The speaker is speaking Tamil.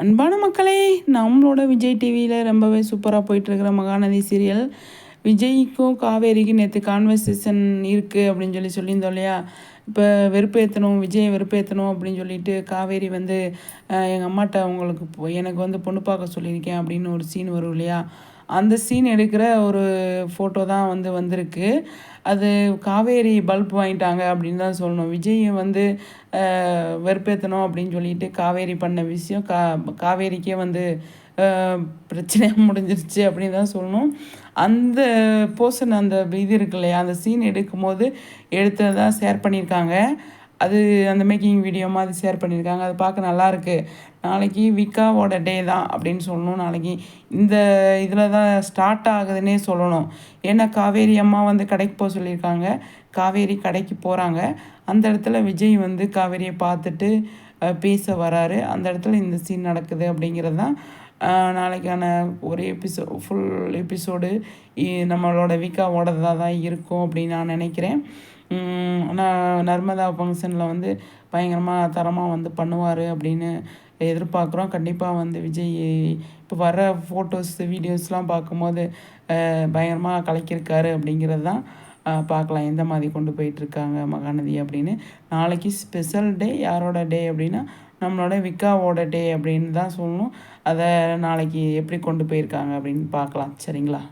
அன்பான மக்களே நம்மளோட விஜய் டிவியில் ரொம்பவே சூப்பராக போயிட்டுருக்கிற மகாநதி சீரியல் விஜய்க்கும் காவேரிக்கும் நேற்று கான்வர்சேஷன் இருக்குது அப்படின்னு சொல்லி சொல்லியிருந்தோம் இல்லையா? இப்போ வெறுப்பேற்றணும் விஜயை வெறுப்பேற்றணும் அப்படின்னு சொல்லிட்டு காவேரி வந்து எங்கள் அம்மாட்ட அவங்களுக்கு எனக்கு வந்து பொண்ணு பார்க்க சொல்லியிருக்கேன் அப்படின்னு ஒரு சீன் வரும் இல்லையா? அந்த சீன் எடுக்கிற ஒரு ஃபோட்டோ தான் வந்து வந்திருக்கு. அது காவேரி பல்ப் வாங்கிட்டாங்க அப்படின்னு தான் சொல்லணும். விஜயும் வந்து வெறுப்பேற்றணும் அப்படின்னு சொல்லிட்டு காவேரி பண்ண விஷயம் கா காவேரிக்கே வந்து பிரச்சனையாக முடிஞ்சிருச்சு அப்படின்னு தான் சொல்லணும். அந்த போர்ஷன் அந்த இது இருக்கு இல்லையா அந்த சீன் எடுக்கும்போது எடுத்ததாக ஷேர் பண்ணியிருக்காங்க. அது அந்த மேக்கிங் வீடியோ மாதிரி ஷேர் பண்ணியிருக்காங்க. அது பார்க்க நல்லாயிருக்கு நாளைக்கு விக்காவோட டே தான் அப்படின்னு சொல்லணும் நாளைக்கு. இந்த இதில் தான் ஸ்டார்ட் ஆகுதுன்னே சொல்லணும். ஏன்னா காவேரி அம்மா வந்து கடைக்கு போக சொல்லியிருக்காங்க. காவேரி கடைக்கு போகிறாங்க அந்த இடத்துல விஜய் வந்து காவேரியை பார்த்துட்டு பேச வராரு. அந்த இடத்துல இந்த சீன் நடக்குது அப்படிங்கிறது தான் நாளைக்கான ஒரு எபிசோ ஃபுல் எபிசோடு நம்மளோட விக்காவோடதாக தான் இருக்கும் அப்படின்னு நான் நினைக்கிறேன். நான் நர்மதா ஃபங்க்ஷனில் வந்து பயங்கரமாக தரமாக வந்து பண்ணுவார் அப்படின்னு எதிர்பார்க்குறோம். கண்டிப்பாக வந்து விஜய் இப்போ வர ஃபோட்டோஸ் வீடியோஸ்லாம் பார்க்கும்போது பயங்கரமாக கலக்கியிருக்காரு அப்படிங்கிறது தான் பார்க்கலாம். எந்த மாதிரி கொண்டு போயிட்டுருக்காங்க மகாநதி அப்படின்னு. நாளைக்கு ஸ்பெஷல் டே யாரோட டே அப்படின்னா நம்மளோட விக்காவோட டே அப்படின்னு தான் சொல்லணும். அதை நாளைக்கு எப்படி கொண்டு போயிருக்காங்க அப்படின்னு பார்க்கலாம். சரிங்களா?